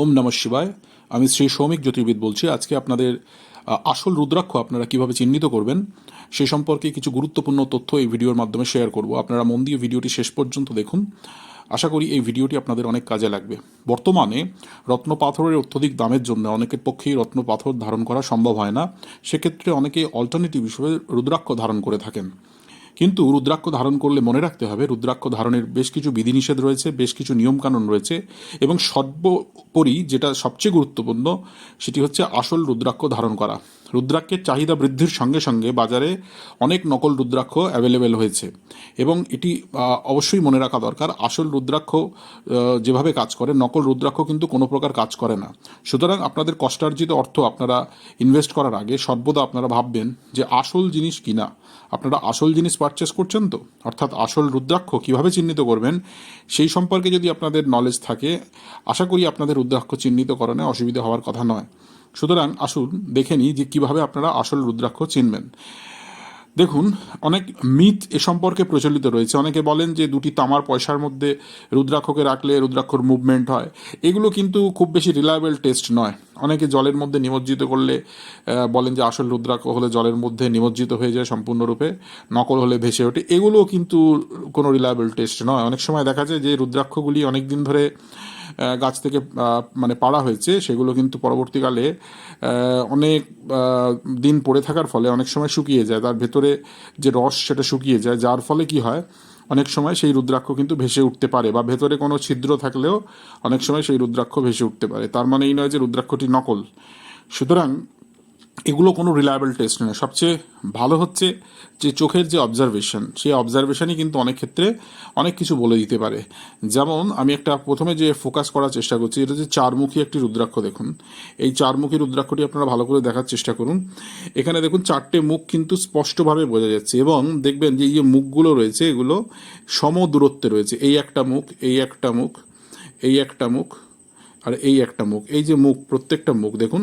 ওম নমঃ শিবায়। আমি শ্রী সৌমিক জ্যোতির্বিদ বলছি। আজকে আপনাদের আসল রুদ্রাক্ষ আপনারা কীভাবে চিহ্নিত করবেন, সে সম্পর্কে কিছু গুরুত্বপূর্ণ তথ্য এই ভিডিওর মাধ্যমে শেয়ার করব। আপনারা মন দিয়ে ভিডিওটি শেষ পর্যন্ত দেখুন। আশা করি এই ভিডিওটি আপনাদের অনেক কাজে লাগবে। বর্তমানে রত্ন পাথরের অত্যধিক দামের জন্য অনেকের পক্ষেই রত্ন পাথর ধারণ করা সম্ভব হয় না। সেক্ষেত্রে অনেকে অল্টারনেটিভ হিসেবে রুদ্রাক্ষ ধারণ করে থাকেন। কিন্তু রুদ্রাক্ষ ধারণ করলে মনে রাখতে হবে, রুদ্রাক্ষ ধারণের বেশ কিছু বিধিনিষেধ রয়েছে, বেশ কিছু নিয়মকানুন রয়েছে এবং সর্বোপরি যেটা সবচেয়ে গুরুত্বপূর্ণ সেটি হচ্ছে আসল রুদ্রাক্ষ ধারণ করা। রুদ্রাক্ষের চাহিদা বৃদ্ধির সঙ্গে সঙ্গে বাজারে অনেক নকল রুদ্রাক্ষ অ্যাভেলেবেল হয়েছে। এবং এটি অবশ্যই মনে রাখা দরকার, আসল রুদ্রাক্ষ যেভাবে কাজ করে, নকল রুদ্রাক্ষ কিন্তু কোনো প্রকার কাজ করে না। সুতরাং আপনাদের কষ্টার্জিত অর্থ আপনারা ইনভেস্ট করার আগে সর্বদা আপনারা ভাববেন যে আসল জিনিস কিনা। আপনারা আসল জিনিস পারচেস করছেন তো? অর্থাৎ আসল রুদ্রাক্ষ কীভাবে চিহ্নিত করবেন? সেই সম্পর্কে যদি আপনাদের নলেজ থাকে, আশা করি আপনাদের রুদ্রাক্ষ চিহ্নিতকরণে অসুবিধা হওয়ার কথা নয়। সুতরাং আসুন দেখে নিই যে কীভাবে আপনারা আসল রুদ্রাক্ষ চিনবেন। দেখুন, অনেক মিথ এ সম্পর্কে প্রচলিত রয়েছে। অনেকে বলেন যে দুটি তামার পয়সার মধ্যে রুদ্রাক্ষকে রাখলে রুদ্রাক্ষর মুভমেন্ট হয়। এগুলো কিন্তু খুব বেশি রিলায়েবল টেস্ট নয়। অনেকে জলের মধ্যে নিমজ্জিত করলে বলেন যে আসল রুদ্রাক্ষ হলে জলের মধ্যে নিমজ্জিত হয়ে যায় সম্পূর্ণরূপে, নকল হলে ভেসে ওঠে। এগুলো কিন্তু কোনো রিলায়েবল টেস্ট নয়। অনেক সময় দেখা যায় যে রুদ্রাক্ষগুলি অনেক দিন ধরে গাছ থেকে মানে পাড়া হয়েছে, সেগুলো কিন্তু পরবর্তীকালে অনেক দিন পড়ে থাকার ফলে অনেক সময় শুকিয়ে যায়। তার ভেতরে যে রস সেটা শুকিয়ে যায়, যার ফলে কি হয়, অনেক সময় সেই রুদ্রাক্ষ কিন্তু ভেসে উঠতে পারে বা ভেতরে কোনো ছিদ্র থাকলেও অনেক সময় সেই রুদ্রাক্ষ ভেসে উঠতে পারে। তার মানে এই নয় যে রুদ্রাক্ষটি নকল। সুতরাং এগুলো কোনো রিলায়েবল টেস্ট নয়। সবচেয়ে ভালো হচ্ছে যে চোখের যে অবজারভেশন সেই অবজারভেশনই কিন্তু অনেক ক্ষেত্রে অনেক কিছু বলে দিতে পারে। যেমন, আমি একটা প্রথমে যে ফোকাস করার চেষ্টা করছি, এটা যে চারমুখী একটি রুদ্রাক্ষ দেখুন। এই চারমুখী রুদ্রাক্ষটি আপনারা ভালো করে দেখার চেষ্টা করুন। এখানে দেখুন চারটে মুখ কিন্তু স্পষ্টভাবে বোঝা যাচ্ছে এবং দেখবেন যে এই যে মুখগুলো রয়েছে, এগুলো সম দূরত্বে রয়েছে। এই একটা মুখ, এই একটা মুখ, এই একটা মুখ আর এই একটা মুখ, এই যে মুখ, প্রত্যেকটা মুখ, দেখুন,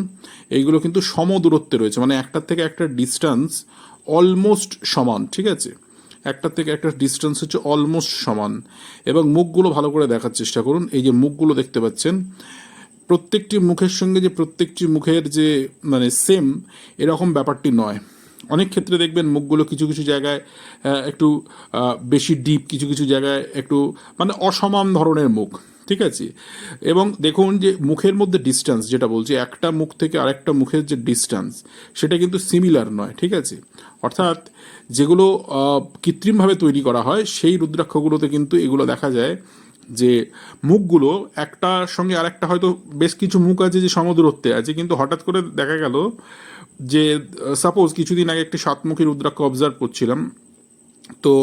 এইগুলো কিন্তু সম দূরত্বে রয়েছে মানে একটার থেকে একটা ডিস্টেন্স অলমোস্ট সমান, ঠিক আছে? একটার থেকে একটা ডিস্টেন্স হচ্ছে অলমোস্ট সমান, এবং মুখগুলো ভালো করে দেখার চেষ্টা করুন, এই যে মুখগুলো দেখতে পাচ্ছেন, প্রত্যেকটি মুখের সঙ্গে যে প্রত্যেকটি মুখের যে মানে সেম এরকম ব্যাপারটি নয়। অনেক ক্ষেত্রে দেখবেন মুখগুলো কিছু কিছু জায়গায় একটু বেশি ডিপ কিছু কিছু জায়গায় একটু মানে অসমান ধরনের মুখ। ঠিক আছে? এবং দেখুন যে মুখের মধ্যে ডিস্টেন্স যেটা বলছি, একটা মুখ থেকে আরেকটা মুখের যে ডিস্টেন্স সেটা কিন্তু সিমিলার নয়, ঠিক আছে? অর্থাৎ যেগুলো কৃত্রিমভাবে তৈরি করা হয়, সেই রুদ্রাক্ষগুলোতে কিন্তু এগুলো দেখা যায় যে মুখগুলো একটার সঙ্গে আরেকটা হয়তো বেশ কিছু মুখ আছে যে সমদূরত্বে আছে, কিন্তু হঠাৎ করে দেখা গেল যে সাপোজ কিছুদিন আগে একটি সাতমুখী রুদ্রাক্ষ অবজার্ভ করছিলাম তো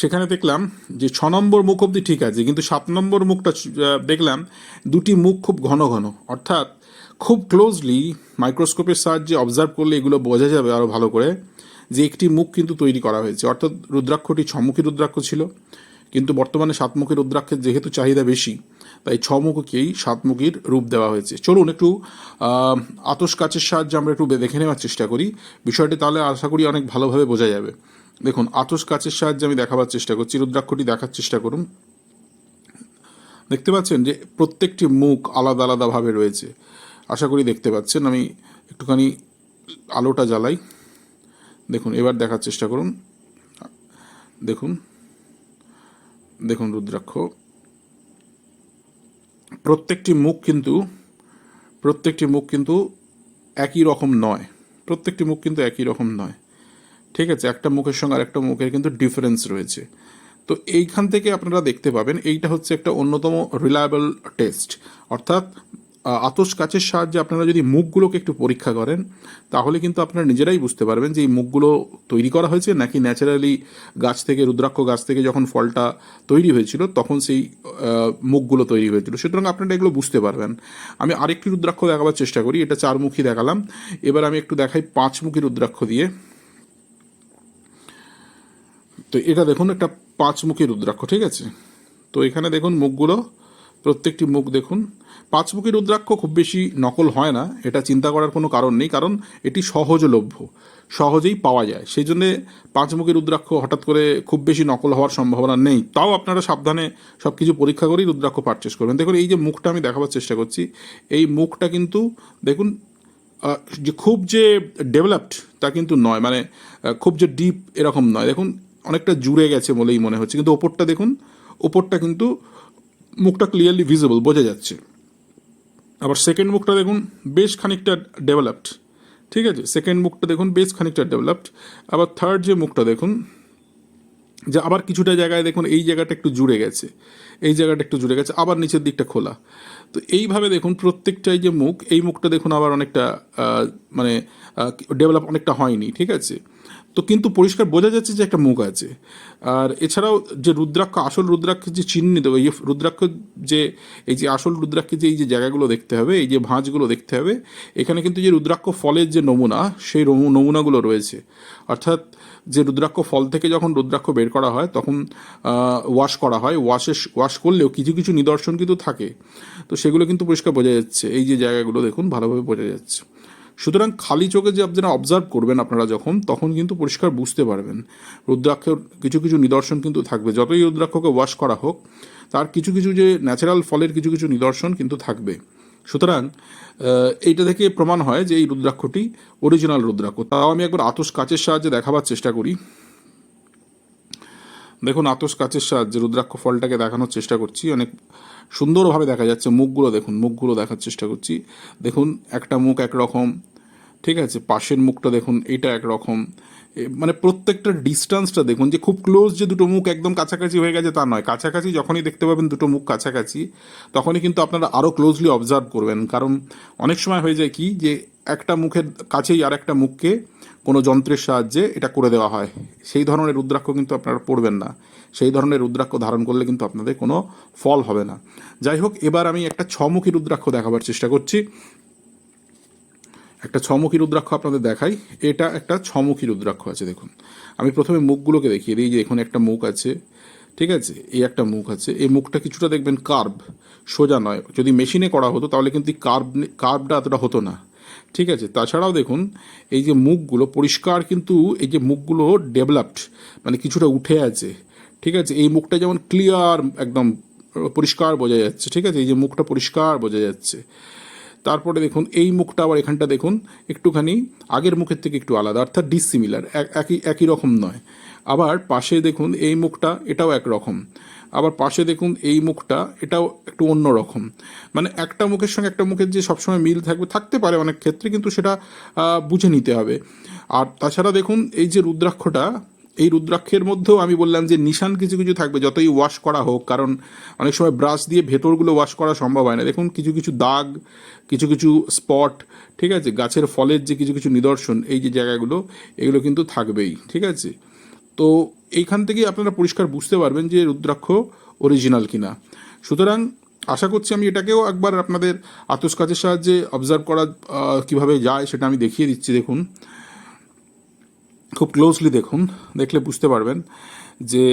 সেখানে দেখলাম যে ছ নম্বর মুখ অবধি ঠিক আছে, কিন্তু সাত নম্বর মুখটা দেখলাম দুটি মুখ খুব ঘন ঘন। অর্থাৎ খুব ক্লোজলি মাইক্রোস্কোপের সাহায্যে অবজার্ভ করলে এগুলো বোঝা যাবে আরও ভালো করে যে একটি মুখ কিন্তু তৈরি করা হয়েছে। অর্থাৎ রুদ্রাক্ষটি ছমুখী রুদ্রাক্ষ ছিল, কিন্তু বর্তমানে সাতমুখী রুদ্রাক্ষের যেহেতু চাহিদা বেশি, তাই ছমুখীকেই সাতমুখীর রূপ দেওয়া হয়েছে। চলুন একটু আতস কাচের সাহায্যে আমরা একটু দেখে নেওয়ার চেষ্টা করি। বিষয়টি তাহলে আশা করি অনেক ভালোভাবে বোঝা যাবে। দেখুন, আতস কাচের সাহায্যে আমি দেখাবার চেষ্টা করছি, রুদ্রাক্ষটি দেখার চেষ্টা করুন। দেখতে পাচ্ছেন যে প্রত্যেকটি মুখ আলাদা আলাদাভাবে রয়েছে। আশা করি দেখতে পাচ্ছেন, আমি একটুখানি আলোটা জ্বালাই। দেখুন, এবার দেখার চেষ্টা করুন। দেখুন দেখুন রুদ্রাক্ষ। প্রত্যেকটি মুখ কিন্তু, প্রত্যেকটি মুখ কিন্তু একই রকম নয়। প্রত্যেকটি মুখ কিন্তু একই রকম নয়। ঠিক আছে, একটা মুখের সঙ্গে আর একটা মুখের কিন্তু ডিফারেন্স রয়েছে। তো এইখান থেকে আপনারা দেখতে পাবেন, এইটা হচ্ছে একটা অন্যতম রিলায়েবল টেস্ট অর্থাৎ আতস কাচের সাহায্যে আপনারা যদি মুখগুলোকে একটু পরীক্ষা করেন, তাহলে কিন্তু আপনারা নিজেরাই বুঝতে পারবেন যে এই মুখগুলো তৈরি করা হয়েছে নাকি ন্যাচারালি গাছ থেকে, রুদ্রাক্ষ গাছ থেকে যখন ফলটা তৈরি হয়েছিল, তখন সেই মুখগুলো তৈরি হয়েছিল। সুতরাং আপনারা এগুলো বুঝতে পারবেন। আমি আরেকটি রুদ্রাক্ষ দেখাবার চেষ্টা করি, এটা চারমুখী দেখালাম। এবার আমি একটু দেখাই পাঁচমুখী রুদ্রাক্ষ দিয়ে। তো এটা দেখুন একটা পাঁচমুখী রুদ্রাক্ষ, ঠিক আছে? তো এখানে দেখুন মুখগুলো, প্রত্যেকটি মুখ দেখুন। পাঁচমুখী রুদ্রাক্ষ খুব বেশি নকল হয় না, এটা চিন্তা করার কোনো কারণ নেই, কারণ এটি সহজলভ্য, সহজেই পাওয়া যায়। সেই জন্যে পাঁচমুখী রুদ্রাক্ষ হঠাৎ করে খুব বেশি নকল হওয়ার সম্ভাবনা নেই। তাও আপনারা সাবধানে সব কিছু পরীক্ষা করেই রুদ্রাক্ষ পারচেস করবেন। দেখুন, এই যে মুখটা আমি দেখাবার চেষ্টা করছি, এই মুখটা কিন্তু দেখুন যে খুব যে ডেভেলপড তা কিন্তু নয় মানে খুব যে ডিপ এরকম নয়। দেখুন অনেকটা জুড়ে গেছে বলেই মনে হচ্ছে। কিন্তু ওপরটা দেখুন, ওপরটা কিন্তু মুখটা ক্লিয়ারলি ভিজিবল বোঝা যাচ্ছে। আবার সেকেন্ড মুখটা দেখুন, বেশ খানিকটা ডেভেলপড ঠিক আছে? সেকেন্ড মুখটা দেখুন, বেশ খানিকটা ডেভেলপড আবার থার্ড যে মুখটা দেখুন, যে আবার কিছুটা জায়গায় দেখুন, এই জায়গাটা একটু জুড়ে গেছে। এই জায়গাটা একটু জুড়ে গেছে, আবার নিচের দিকটা খোলা। তো এইভাবে দেখুন, প্রত্যেকটাই যে মুখ, এই মুখটা দেখুন আবার অনেকটা মানে ডেভেলপ অনেকটা হয়নি। ঠিক আছে? তো কিন্তু পরিষ্কার বোঝা যাচ্ছে যে একটা মুখ আছে। আর এছাড়াও যে রুদ্রাক্ষ, আসল রুদ্রাক্ষের যে চিহ্নিত এই রুদ্রাক্ষ যে, এই যে আসল রুদ্রাক্ষের যে, এই যে জায়গাগুলো দেখতে হবে, এই যে ভাঁজগুলো দেখতে হবে, এখানে কিন্তু যে রুদ্রাক্ষ ফলের যে নমুনা, সেই নমুনাগুলো রয়েছে। অর্থাৎ যে রুদ্রাক্ষ ফল থেকে যখন রুদ্রাক্ষ বের করা হয়, তখন ওয়াশ করা হয়। ওয়াশে, ওয়াশ করলেও কিছু কিছু নিদর্শন কিন্তু থাকে। তো সেগুলো কিন্তু পরিষ্কার বোঝা যাচ্ছে। এই যে জায়গাগুলো দেখুন, ভালোভাবে বোঝা যাচ্ছে। সুতরাং খালি চোখে যে আপনারা অবজার্ভ করবেন আপনারা যখন, তখন কিন্তু পরিষ্কার বুঝতে পারবেন। রুদ্রাক্ষের কিছু কিছু নিদর্শন কিন্তু থাকবে। যতই রুদ্রাক্ষকে ওয়াশ করা হোক, তার কিছু কিছু যে ন্যাচারাল ফলের কিছু কিছু নিদর্শন কিন্তু থাকবে। সুতরাং এইটা থেকে প্রমাণ হয় যে এই রুদ্রাক্ষটি অরিজিনাল রুদ্রাক্ষ। তাও আমি একবার আতস কাচের সাহায্যে দেখাবার চেষ্টা করি। দেখুন, আতস কাচের সাহায্যে রুদ্রাক্ষ ফলটাকে দেখানোর চেষ্টা করছি। অনেক সুন্দরভাবে দেখা যাচ্ছে, মুখগুলো দেখুন, মুখগুলো দেখার চেষ্টা করছি। দেখুন, একটা মুখ একরকম, ঠিক আছে? পাশের মুখটা দেখুন, এটা একরকম। মানে প্রত্যেকটা ডিস্টেন্সটা দেখুন, যে খুব ক্লোজ যে দুটো মুখ একদম কাছাকাছি হয়ে গেছে তা নয়। কাছাকাছি যখনই দেখতে পাবেন দুটো মুখ কাছাকাছি, তখনই কিন্তু আপনারা আরও ক্লোজলি অবজার্ভ করবেন। কারণ অনেক সময় হয়ে যায় কি, যে একটা মুখের কাছেই আর একটা মুখকে কোনো যন্ত্রের সাহায্যে এটা করে দেওয়া হয়। সেই ধরনের রুদ্রাক্ষ কিন্তু আপনারা পড়বেন না। সেই ধরনের রুদ্রাক্ষ ধারণ করলে কিন্তু আপনাদের কোনো ফল হবে না। যাই হোক, এবার আমি একটা ছমুখী রুদ্রাক্ষ দেখাবার চেষ্টা করছি। একটা ছমুখী রুদ্রাক্ষ আপনাদের দেখাই। এটা একটা ছমুখী রুদ্রাক্ষ আছে, দেখুন। আমি প্রথমে মুখগুলোকে দেখিয়ে দিই, যে এখানে একটা মুখ আছে। ঠিক আছে? এই একটা মুখ আছে। এই মুখটা কিছুটা দেখবেন কার্ভ, সোজা নয়। যদি মেশিনে করা হতো, তাহলে কিন্তু কার্ভ কার্ভটা এতটা হতো না। ঠিক আছে? তাছাড়াও দেখুন, এই যে মুখগুলো পরিষ্কার কিন্তু এই যে মুখগুলো ডেভেলপড মানে কিছুটা উঠে আছে। ঠিক আছে? এই মুখটা যেমন ক্লিয়ার একদম পরিষ্কার বোঝা যাচ্ছে, ঠিক আছে? এই যে মুখটা পরিষ্কার বোঝা যাচ্ছে। তারপরে দেখুন, এই মুখটা আবার এখানটা দেখুন, একটুখানি আগের মুখের থেকে একটু আলাদা, অর্থাৎ ডিসিমিলার একই একই রকম নয়। আবার পাশে দেখুন এই মুখটা, এটাও একরকম। আবার পাশে দেখুন এই মুখটা, এটাও একটু অন্য রকম। মানে একটা মুখের সঙ্গে একটা মুখের যে সবসময় মিল থাকবে, থাকতে পারে অনেক ক্ষেত্রে, কিন্তু সেটা বুঝে নিতে হবে। আর তাছাড়া দেখুন এই যে রুদ্রাক্ষটা, এই রুদ্রাক্ষের মধ্যেও আমি বললাম যে নিশান কিছু কিছু থাকবে, যতই ওয়াশ করা হোক, কারণ অনেক সময় ব্রাশ দিয়ে ভেতরগুলো ওয়াশ করা সম্ভব হয় না। দেখুন কিছু কিছু দাগ, কিছু কিছু স্পট ঠিক আছে? গাছের ফলের যে কিছু কিছু নিদর্শন, এই যে জায়গাগুলো, এগুলো কিন্তু থাকবেই, ঠিক আছে? তো এইখান থেকেই আপনারা পরিষ্কার বুঝতে পারবেন যে রুদ্রাক্ষ অরিজিনাল কিনা। সুতরাং আশা করছি আমি এটাকেও একবার আপনাদের আতস কাজের সাহায্যে অবজার্ভ করা কীভাবে যায় সেটা আমি দেখিয়ে দিচ্ছি, দেখুন। খুব ক্লোজলি দেখুন, দেখলে বুঝতে পারবেন যে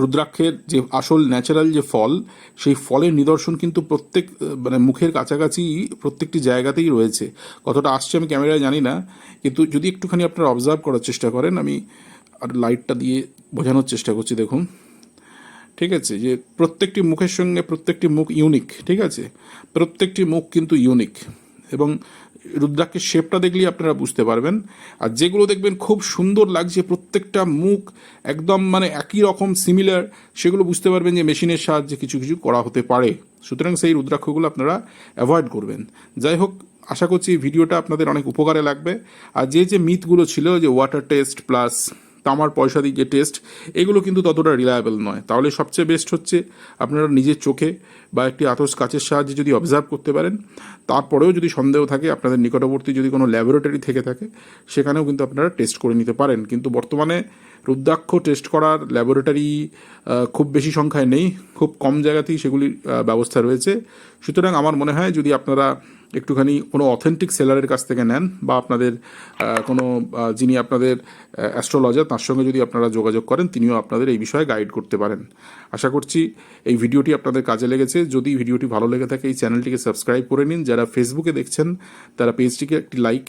রুদ্রাক্ষের যে আসল ন্যাচারাল যে ফল, সেই ফলের নিদর্শন কিন্তু প্রত্যেক মানে মুখের কাছাকাছি প্রত্যেকটি জায়গাতেই রয়েছে। কতটা আসছে আমি ক্যামেরায় জানি না, কিন্তু যদি একটুখানি আপনারা অবজার্ভ করার চেষ্টা করেন, আমি আর লাইটটা দিয়ে বোঝানোর চেষ্টা করছি, দেখুন। ঠিক আছে, যে প্রত্যেকটি মুখের সঙ্গে প্রত্যেকটি মুখ ইউনিক ঠিক আছে? প্রত্যেকটি মুখ কিন্তু ইউনিক এবং রুদ্রাক্ষের শেপটা দেখলেই আপনারা বুঝতে পারবেন। আর যেগুলো দেখবেন খুব সুন্দর লাগছে, প্রত্যেকটা মুখ একদম মানে একই রকম সিমিলার সেগুলো বুঝতে পারবেন যে মেশিনের সাহায্যে কিছু কিছু করা হতে পারে। সুতরাং সেই রুদ্রাক্ষগুলো আপনারা অ্যাভয়েড করবেন। যাই হোক, আশা করছি ভিডিওটা আপনাদের অনেক উপকারে লাগবে। আর যে যে মিথগুলো ছিল যে ওয়াটার টেস্ট প্লাস তামার পয়সা দিয়ে যে টেস্ট এগুলো কিন্তু ততটা রিলায়েবল নয়। তাহলে সবচেয়ে বেস্ট হচ্ছে আপনারা নিজের চোখে বা একটি আতস কাচের সাহায্যে যদি অবজার্ভ করতে পারেন, তারপরেও যদি সন্দেহ থাকে, আপনাদের নিকটবর্তী যদি কোনো ল্যাবরেটরি থেকে থাকে, সেখানেও কিন্তু আপনারা টেস্ট করে নিতে পারেন। কিন্তু বর্তমানে রুদ্রাক্ষ টেস্ট করার ল্যাবরেটরি খুব বেশি সংখ্যায় নেই, খুব কম জায়গাতেই সেগুলির ব্যবস্থা রয়েছে। সুতরাং আমার মনে হয় যদি আপনারা একটুখানি কোনো অথেন্টিক সেলারের কাছ থেকে নেন বা আপনাদের কোনো যিনি আপনাদের অ্যাস্ট্রোলজার তার সঙ্গে যদি আপনারা যোগাযোগ করেন, তিনিও আপনাদের এই বিষয়ে গাইড করতে পারেন। আশা করছি এই ভিডিওটি আপনাদের কাজে লেগেছে। যদি ভিডিওটি ভালো লেগে থাকে, এই চ্যানেলটিকে সাবস্ক্রাইব করে নিন। যারা ফেসবুকে দেখছেন, তারা পেজটিকে একটি লাইক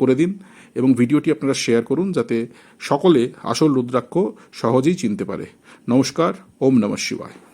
করে দিন এবং ভিডিওটি আপনারা শেয়ার করুন, যাতে সকলে আসল রুদ্রাক্ষ সহজেই চিনতে পারে। নমস্কার, ওম নমঃ শিবায়।